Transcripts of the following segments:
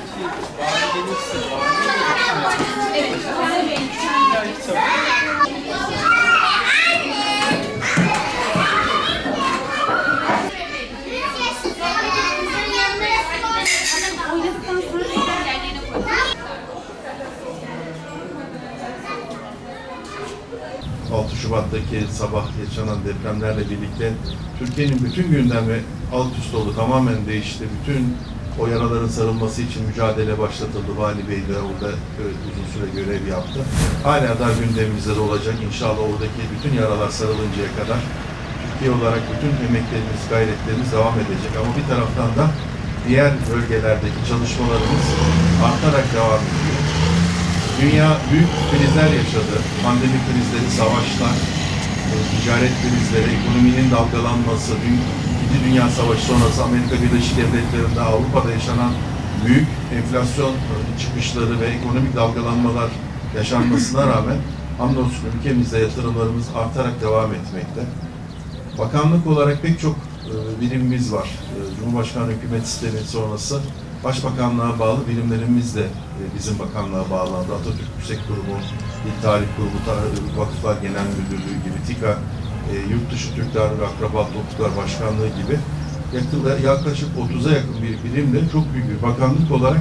Evet. Şubat'taki sabah yaşanan depremlerle birlikte Türkiye'nin bütün gündemi alt üst oldu, tamamen değişti. Bütün o yaraların sarılması için mücadele başlatıldı. Vali Bey de orada evet, uzun süre görev yaptı. Hala da gündemimizde de olacak. İnşallah oradaki bütün yaralar sarılıncaya kadar Türkiye olarak bütün emeklerimiz, gayretlerimiz devam edecek. Ama bir taraftan da diğer bölgelerdeki çalışmalarımız artarak devam ediyor. Dünya büyük krizler yaşadı. Pandemi krizleri, savaşlar, e, ticaret krizleri, ekonominin dalgalanması, dün- İkinci Dünya Savaşı sonrası Amerika Birleşik Devletleri'nde Avrupa'da yaşanan büyük enflasyon çıkışları ve ekonomik dalgalanmalar yaşanmasına rağmen hamdolsun ülkemizde yatırımlarımız artarak devam etmekte. Bakanlık olarak pek çok e, birimimiz var. E, Cumhurbaşkanı hükümet sistemi sonrası Başbakanlığa bağlı birimlerimiz de e, bizim bakanlığa bağlandı. Atatürk Yüksek Kurumu, İl Tarih Kurumu, Vakıflar Genel Müdürlüğü gibi, TİKA, e, Yurt Dışı Türkler ve Akraba Topluluklar Başkanlığı gibi yakın- yaklaşık 30'a yakın bir birimle çok büyük bir bakanlık olarak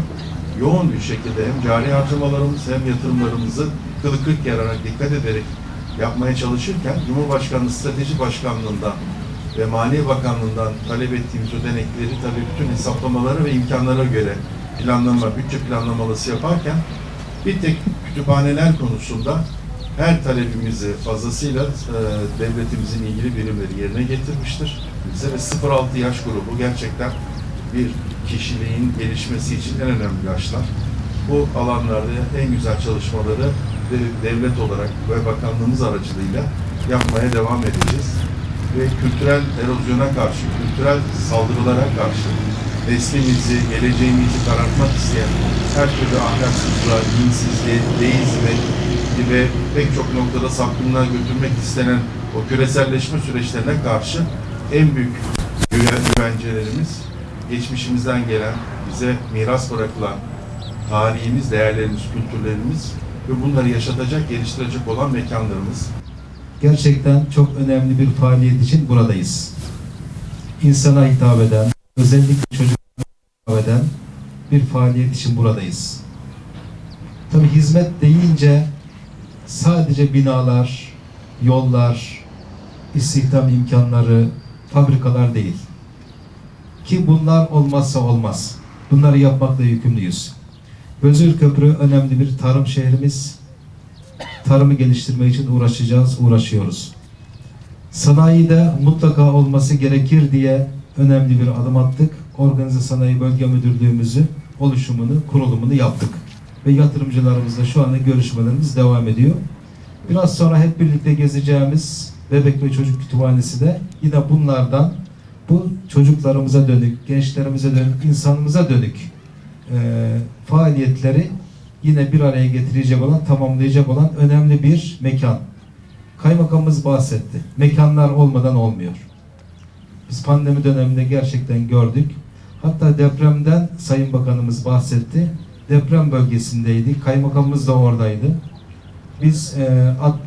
yoğun bir şekilde hem cari harcamalarımız hem yatırımlarımızı kılı kırk yararak dikkat ederek yapmaya çalışırken Cumhurbaşkanlığı Strateji Başkanlığı'ndan ve Maliye Bakanlığı'ndan talep ettiğimiz ödenekleri tabii bütün hesaplamalara ve imkanlara göre planlama, bütçe planlamalısı yaparken bir tek kütüphaneler konusunda her talebimizi fazlasıyla e, devletimizin ilgili birimleri yerine getirmiştir. Bize ve 0-6 yaş grubu gerçekten bir kişiliğin gelişmesi için en önemli yaşlar. Bu alanlarda en güzel çalışmaları de- devlet olarak ve bakanlığımız aracılığıyla yapmaya devam edeceğiz. Ve kültürel erozyona karşı, kültürel saldırılara karşı neslimizi, geleceğimizi karartmak isteyen her türlü ahlaksızlığa, dinsizliğe, deizme gibi pek çok noktada sapkınlığa götürmek istenen o küreselleşme süreçlerine karşı en büyük güven, güvencelerimiz geçmişimizden gelen, bize miras bırakılan tarihimiz, değerlerimiz, kültürlerimiz ve bunları yaşatacak, geliştirecek olan mekanlarımız. Gerçekten çok önemli bir faaliyet için buradayız. İnsana hitap eden, özellikle çocuklara hitap eden bir faaliyet için buradayız. Tabi hizmet deyince sadece binalar, yollar, istihdam imkanları, fabrikalar değil. Ki bunlar olmazsa olmaz. Bunları yapmakla yükümlüyüz. Gözür Köprü önemli bir tarım şehrimiz tarımı geliştirme için uğraşacağız, uğraşıyoruz. Sanayide mutlaka olması gerekir diye önemli bir adım attık. Organize Sanayi Bölge Müdürlüğümüzü oluşumunu, kurulumunu yaptık. Ve yatırımcılarımızla şu anda görüşmelerimiz devam ediyor. Biraz sonra hep birlikte gezeceğimiz Bebek ve Çocuk Kütüphanesi de yine bunlardan bu çocuklarımıza dönük, gençlerimize dönük, insanımıza dönük e, faaliyetleri yine bir araya getirecek olan, tamamlayacak olan önemli bir mekan. Kaymakamımız bahsetti. Mekanlar olmadan olmuyor. Biz pandemi döneminde gerçekten gördük. Hatta depremden Sayın Bakanımız bahsetti. Deprem bölgesindeydi. Kaymakamımız da oradaydı. Biz e, alt-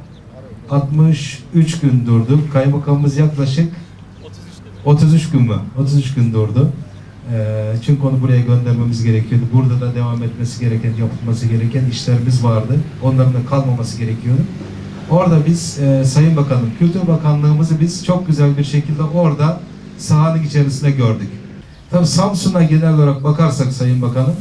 63 gün durduk. Kaymakamımız yaklaşık 33 gün mü? 33 gün durdu. Ee, çünkü onu buraya göndermemiz gerekiyordu. Burada da devam etmesi gereken, yapılması gereken işlerimiz vardı. Onların da kalmaması gerekiyordu. Orada biz e, Sayın Bakanım, Kültür Bakanlığımızı biz çok güzel bir şekilde orada sahanın içerisinde gördük. Tabii Samsun'a genel olarak bakarsak Sayın Bakanım,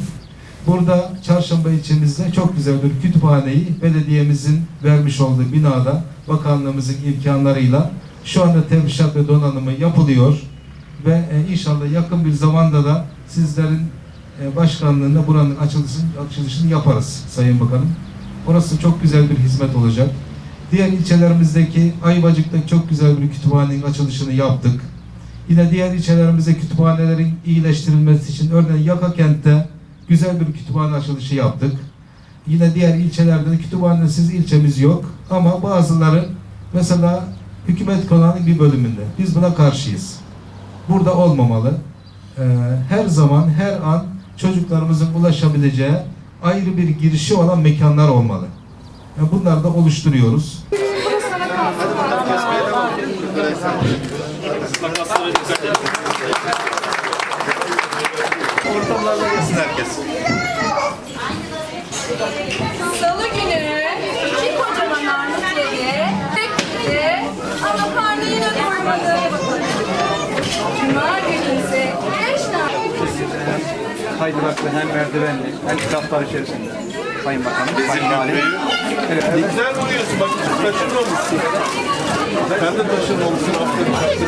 burada Çarşamba ilçemizde çok güzel bir kütüphaneyi belediyemizin vermiş olduğu binada bakanlığımızın imkanlarıyla şu anda tefrişat ve donanımı yapılıyor ve e, inşallah yakın bir zamanda da sizlerin e, başkanlığında buranın açılışını, açılışını yaparız Sayın Bakanım. Orası çok güzel bir hizmet olacak. Diğer ilçelerimizdeki Ayvacık'ta çok güzel bir kütüphanenin açılışını yaptık. Yine diğer ilçelerimizde kütüphanelerin iyileştirilmesi için örneğin Yakakent'te güzel bir kütüphane açılışı yaptık. Yine diğer ilçelerde de kütüphanesiz ilçemiz yok ama bazıları mesela hükümet konağının bir bölümünde. Biz buna karşıyız burada olmamalı. Ee, her zaman, her an çocuklarımızın ulaşabileceği ayrı bir girişi olan mekanlar olmalı. Yani bunları da oluşturuyoruz ortamlarına gelsin herkes. Salı günü iki kocaman armut yedi. Tek gitti ama karnı yine doymadı. Cuma günü ise beş tane. Kaydıraklı hem merdivenli hem kitaplar içerisinde. Sayın Bakanım, Sayın Valim. Evet, evet. Güzel vuruyorsun bak taşınmamışsın. Sen de taşınmamışsın. Aferin.